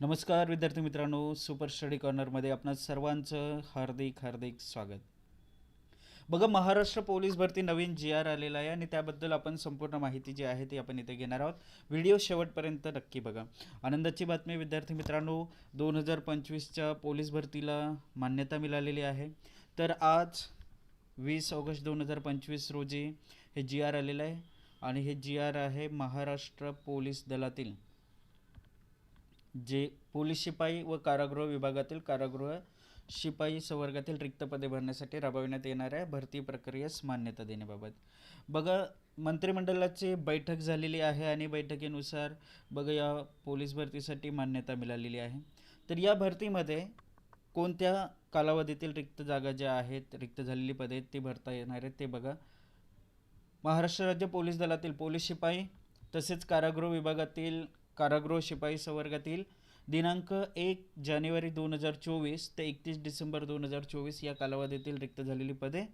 नमस्कार विद्यार्थी मित्रांनो सुपर स्टडी कॉर्नरमध्ये आपणा सर्वांचं हार्दिक हार्दिक स्वागत. बघा महाराष्ट्र पोलीस भरती नवीन जी आर आलेला आहे आणि त्याबद्दल आपण संपूर्ण माहिती जी आहे ती आपण इथे घेणार आहोत. व्हिडिओ शेवटपर्यंत नक्की बघा. आनंदाची बातमी विद्यार्थी मित्रांनो दोन हजार पंचवीसच्या पोलीस भरतीला मान्यता मिळालेली आहे. तर आज वीस ऑगस्ट दोन हजार पंचवीस रोजी हे जी आर आलेलं आहे आणि हे जी आर आहे महाराष्ट्र पोलीस दलातील. जे पोलीस शिपाई व कारागृह विभागातील कारागृह शिपाई संवर्गातील रिक्त पदे भरण्यासाठी राबविण्यात येणाऱ्या भरती प्रक्रियेस मान्यता देण्याबाबत. बघा मंत्रिमंडळाची बैठक झालेली आहे आणि बैठकीनुसार बघा या पोलीस भरतीसाठी मान्यता मिळालेली आहे. तर या भरतीमध्ये कोणत्या कालावधीतील रिक्त जागा ज्या आहेत रिक्त झालेली पदे आहेत ती भरता येणार आहेत ते बघा. महाराष्ट्र राज्य पोलीस दलातील पोलीस शिपाई तसेच कारागृह विभागातील कारागृह शिपाई संवर्गातील दिनांक एक जानेवारी दोन हजार चोवीस ते एकतीस डिसेंबर दोन हजार चोवीस या कालावधीतील रिक्त झालेली पदे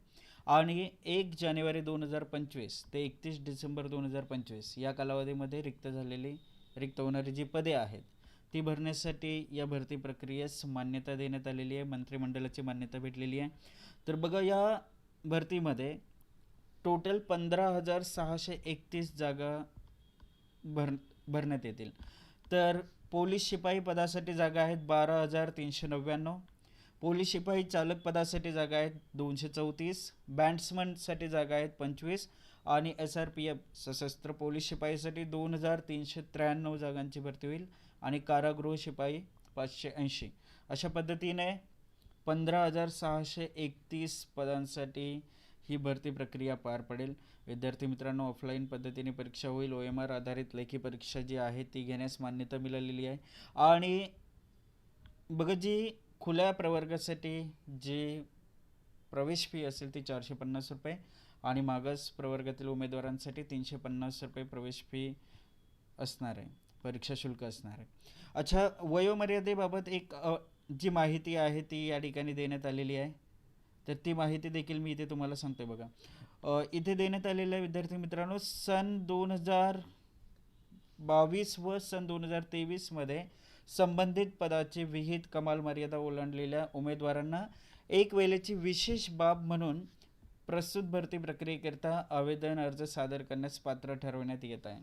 आणि एक जानेवारी दोन हजार पंचवीस ते एकतीस डिसेंबर दोन हजार पंचवीस या कालावधीमध्ये रिक्त झालेली रिक्त होणारी जी पदे आहेत ती भरण्यासाठी या भरती प्रक्रियेस मान्यता देण्यात आलेली आहे मंत्रिमंडळाची मान्यता भेटलेली आहे. तर बघा या भरतीमध्ये टोटल पंधरा हजार सहाशे एकतीस जागा भर भरण्यात येतील. तर पोलीस शिपाई पदासाठी जागा आहेत बारा हजार तीनशे नव्याण्णव. पोलीस शिपाई चालक पदासाठी जागा आहेत दोनशे चौतीस. बँड्समनसाठी जागा आहेत पंचवीस. आणि एस आर पी एफ सशस्त्र पोलीस शिपाईसाठी दोन हजार तीनशे त्र्याण्णव जागांची भरती होईल. आणि कारागृह शिपाई पाचशे ऐंशी. अशा पद्धतीने पंधरा हजार सहाशे एकतीस पदांसाठी ही भरती प्रक्रिया पार पडेल. विद्यार्थी मित्रांनो ऑफलाईन पद्धतीने परीक्षा होईल. ओ एम आर आधारित लेखी परीक्षा जी आहे ती घेण्यास मान्यता मिळालेली आहे. आणि बघा जी खुल्या प्रवर्गासाठी जी प्रवेश फी असेल ती चारशे पन्नास रुपये. आणि मागास प्रवर्गातील उमेदवारांसाठी तीनशे पन्नास रुपये प्रवेश फी असणार आहे. परीक्षा शुल्क असणार आहे. अच्छा वयोमर्यादेबाबत एक जी माहिती आहे ती या ठिकाणी देण्यात आलेली आहे. तर ती माहिती देखील मी इथे तुम्हाला सांगते बघा. इथे देण्यात आलेल्या विद्यार्थी मित्रांनो सन दोन हजार बावीस व सन दोन हजार तेवीसमध्ये संबंधित पदाची विहित कमाल मर्यादा ओलांडलेल्या उमेदवारांना एक वेळेची विशेष बाब म्हणून प्रस्तुत भरती प्रक्रियेकरिता आवेदन अर्ज सादर करण्यास पात्र ठरवण्यात येत आहे.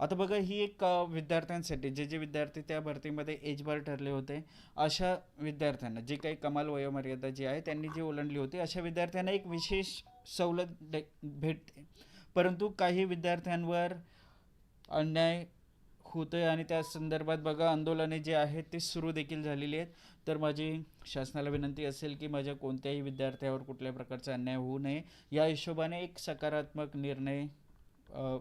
आता बघा ही एक विद्यार्थ्यांसाठी जे जे विद्यार्थी त्या भरतीमध्ये एजबार ठरले होते अशा विद्यार्थ्यांना जे काही कमाल वयोमर्यादा जी आहे त्यांनी जी ओलांडली होती अशा विद्यार्थ्यांना एक विशेष सवलत दे भेटते. परंतु काही विद्यार्थ्यांवर अन्याय होतोय आणि त्या संदर्भात बघा आंदोलने जे आहेत ते सुरू देखील झालेली आहेत. तर माझी शासनाला विनंती असेल की माझ्या कोणत्याही विद्यार्थ्यावर कुठल्या प्रकारचा अन्याय होऊ नये. या हिशोबाने एक सकारात्मक निर्णय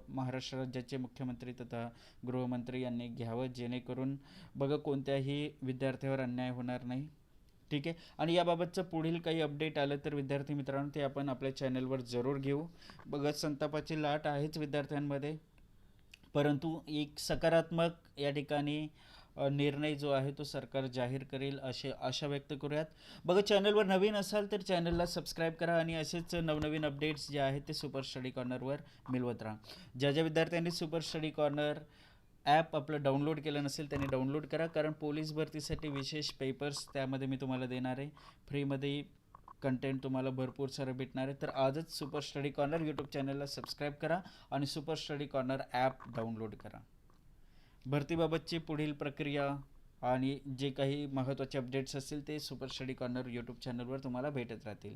महाराष्ट्र राज्याचे मुख्यमंत्री तथा गृहमंत्री यांनी घ्यावं जेणेकरून बघा कोणत्याही विद्यार्थ्यावर अन्याय होणार नाही. ठीक आहे? आणि याबाबतचं पुढील काही अपडेट आलं तर विद्यार्थी मित्रांनो ते आपण आपल्या चॅनलवर जरूर घेऊ. बघा संतापाची लाट आहेच विद्यार्थ्यांमध्ये. परंतु एक सकारात्मक या ठिकाणी निर्णय जो आहे तो सरकार जाहीर करेल असे आशा व्यक्त करूयात. बघा चॅनलवर नवीन असाल तर चॅनलला सबस्क्राईब करा आणि असेच नवनवीन अपडेट्स जे आहेत ते सुपर स्टडी कॉर्नरवर मिळवत राहा. ज्या ज्या विद्यार्थ्यांनी सुपर स्टडी कॉर्नर ॲप आपलं डाउनलोड केलं नसेल त्यांनी डाउनलोड करा कारण पोलीस भरतीसाठी विशेष पेपर्स त्यामध्ये मी तुम्हाला देणार आहे. फ्रीमध्ये कंटेंट तुम्हाला भरपूर सारं भेटणार आहे. तर आजच सुपर स्टडी कॉर्नर यूट्यूब चॅनलला सबस्क्राईब करा आणि super study corner app download करा. भरतीबाबतची पुढील प्रक्रिया आणि जे काही महत्त्वाचे अपडेट्स असतील ते सुपर स्टडी कॉर्नर यूट्यूब चॅनलवर तुम्हाला भेटत राहतील.